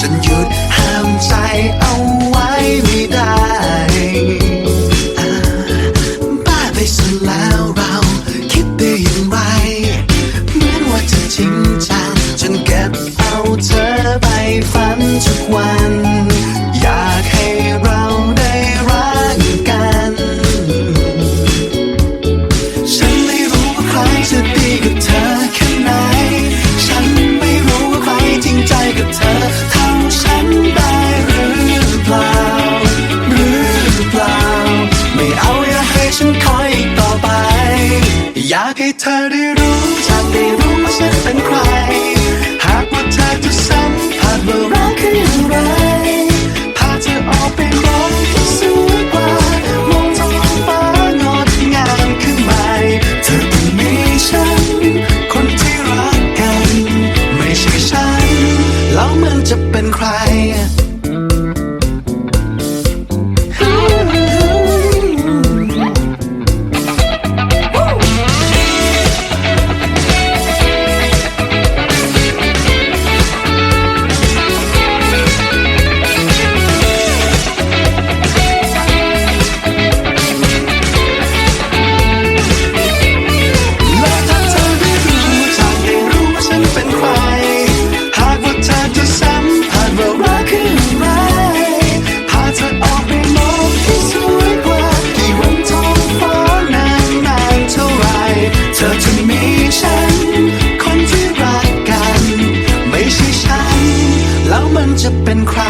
จนหยุดห้ามใจเอาไว้ไม่ได้บ้าไปซะแล้วเราคิดได้อย่างไรเหมือนว่าจะจริงจังจนเก็บเอาเธอไปฝันทุกวัน 자리차리룸 자리룸 맛있는 เธอจะมีฉัน คนที่รักกัน ไม่ใช่ฉัน แล้วมันจะเป็นใคร